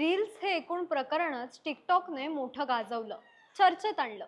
Reels हे एकूण प्रकरणच टिकटॉकने मोठं गाजवलं चर्चेत आणलं.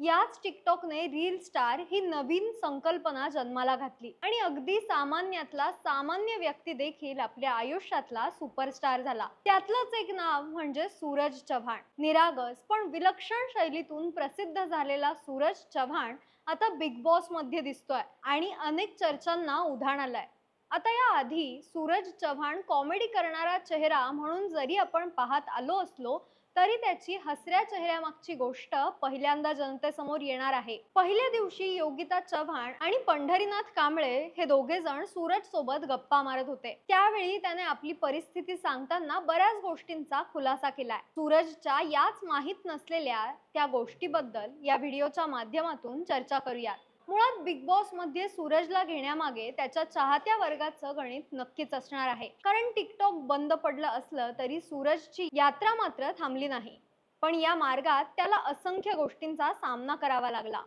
याच टिकटॉकने रील स्टार ही नवीन संकल्पना जन्माला घातली आणि अगदी सामान्यातला सामान्य व्यक्ती देखील आपल्या आयुष्यातला सुपरस्टार झाला. त्यातलंच एक नाव म्हणजे सूरज चव्हाण. निरागस पण विलक्षण शैलीतून प्रसिद्ध झालेला सूरज चव्हाण आता बिग बॉसमध्ये दिसतोय आणि अनेक चर्चांना उधाण आलाय. आता या आधी सूरज चव्हाण कॉमेडी करणारा चेहरा म्हणून जरी आपण पाहत आलो असलो तरी त्याची हसऱ्या चेहऱ्यामागची गोष्ट पहिल्यांदा जनतेसमोर येणार आहे. पहिल्या दिवशी योगिता चव्हाण आणि पंढरीनाथ कांबळे हे दोघे जण सूरज सोबत गप्पा मारत होते. त्यावेळी त्याने आपली परिस्थिती सांगताना बऱ्याच गोष्टींचा खुलासा केलाय. सूरजच्या याच माहीत नसलेल्या त्या गोष्टीबद्दल या व्हिडिओच्या माध्यमातून चर्चा करूयात. मुळात बिग बॉसमध्ये सूरजला घेण्यामागे त्याच्या चाहत्या वर्गाचं गणित नक्कीच असणार आहे. कारण टिकटॉक बंद पडलं असलं तरी सूरजची यात्रा मात्र थांबली नाही. पण या मार्गात त्याला असंख्य गोष्टींचा सामना करावा लागला.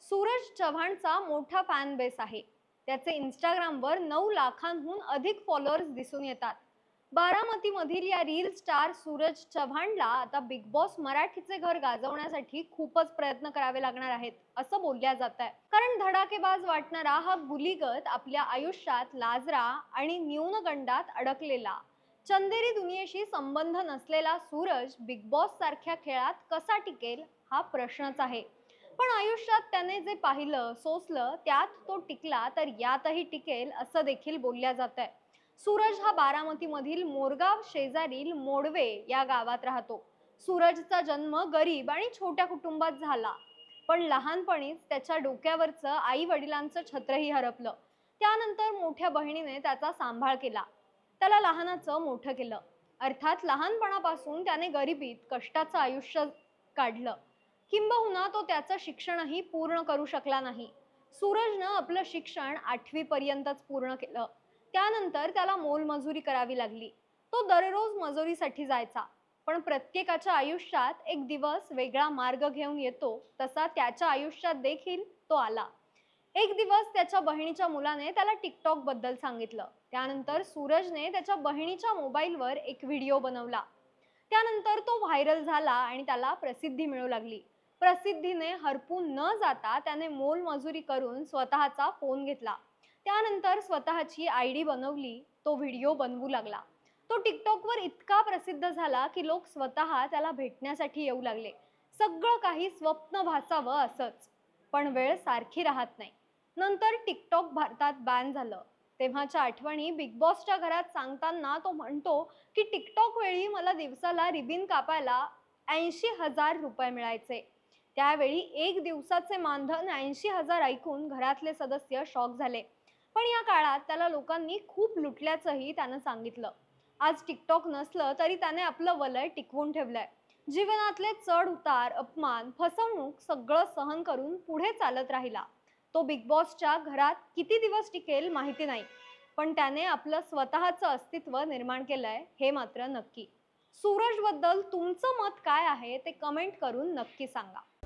सूरज चव्हाणचा मोठा फॅन बेस आहे. त्याचे इंस्टाग्रामवर नऊ लाखांहून अधिक फॉलोअर्स दिसून येतात. बारामतीमधील या रील स्टार सूरज चव्हाणला आता बिग बॉस मराठीचे घर गाजवण्यासाठी खूपच प्रयत्न करावे लागणार आहेत असं बोलल्या जात आहे कारण धडाकेबाज वाटणारा हा गुलीगत आपल्या आयुष्यात लाजरा आणि न्यूनगंडात अडकलेला. चंदेरी दुनियेशी संबंध नसलेला सूरज बिग बॉस सारख्या खेळात कसा टिकेल हा प्रश्नच आहे. पण आयुष्यात त्याने जे पाहिलं सोसलं त्यात तो टिकला तर यातही टिकेल असं देखील बोलल्या जात आहे सूरज हा बारामतीमधील मोरगाव शेजारील मोडवे या गावात राहतो. सूरजचा जन्म गरीब आणि छोट्या कुटुंबात झाला. पण लहानपणीच त्याच्या डोक्यावरचं आई वडिलांचं छत्रही हरपलं. त्यानंतर मोठ्या बहिणीने त्याचा सांभाळ केला. त्याला लहानाचं मोठं केलं. अर्थात लहानपणापासून त्याने गरिबीत कष्टाचं आयुष्य काढलं. किंबहुना तो त्याचं शिक्षणही पूर्ण करू शकला नाही. सूरजनं आपलं शिक्षण आठवीपर्यंतच पूर्ण केलं. त्यानंतर त्याला मोलमजुरी करावी लागली. तो दररोज मजुरीसाठी जायचा. पण प्रत्येकाच्या आयुष्यात एक दिवस वेगळा मार्ग घेऊन येतो तसा त्याच्या आयुष्यात देखील तो आला. एक दिवस त्याच्या बहिणीच्या मुलाने त्याला टिकटॉकबद्दल सांगितलं. त्यानंतर सूरजने त्याच्या बहिणीच्या मोबाईलवर एक व्हिडिओ बनवला. त्यानंतर तो व्हायरल झाला आणि त्याला प्रसिद्धी मिळू लागली. प्रसिद्धीने हरपून न जाता त्याने मोलमजुरी करून स्वतःचा फोन घेतला. त्यानंतर स्वतःची आय डी बनवली तो व्हिडिओ बनवू लागला. तो टिकटॉकवर इतका प्रसिद्ध झाला की लोक स्वतः त्याला भेटण्यासाठी येऊ लागले. सगळं काही स्वप्न भासावं असंच. पण वेळ सारखी राहत नाही. नंतर टिकटॉक भारतात बॅन झालं. तेव्हाच्या आठवणी बिग बॉसच्या घरात सांगताना तो म्हणतो की टिकटॉक वेळी मला दिवसाला रिबिन कापायला ऐंशी हजार रुपये मिळायचे. त्यावेळी एक दिवसाचे मानधन ऐंशी हजार ऐकून घरातले सदस्य शॉक झाले. पण या काळात त्याला लोकांनी खूप लुटल्याचंही त्यानं सांगितलं. आज टिकटॉक नसलं तरी त्याने आपलं वलय टिकवून ठेवलंय. जीवनातले चढ उतार अपमान फसवणूक सगळं सहन करून पुढे चालत राहिला. तो बिग बॉसच्या घरात किती दिवस टिकेल माहिती नाही पण त्याने आपलं स्वतःचं अस्तित्व निर्माण केलंय हे मात्र नक्की. सूरजबद्दल तुमचं मत काय आहे ते कमेंट करून नक्की सांगा.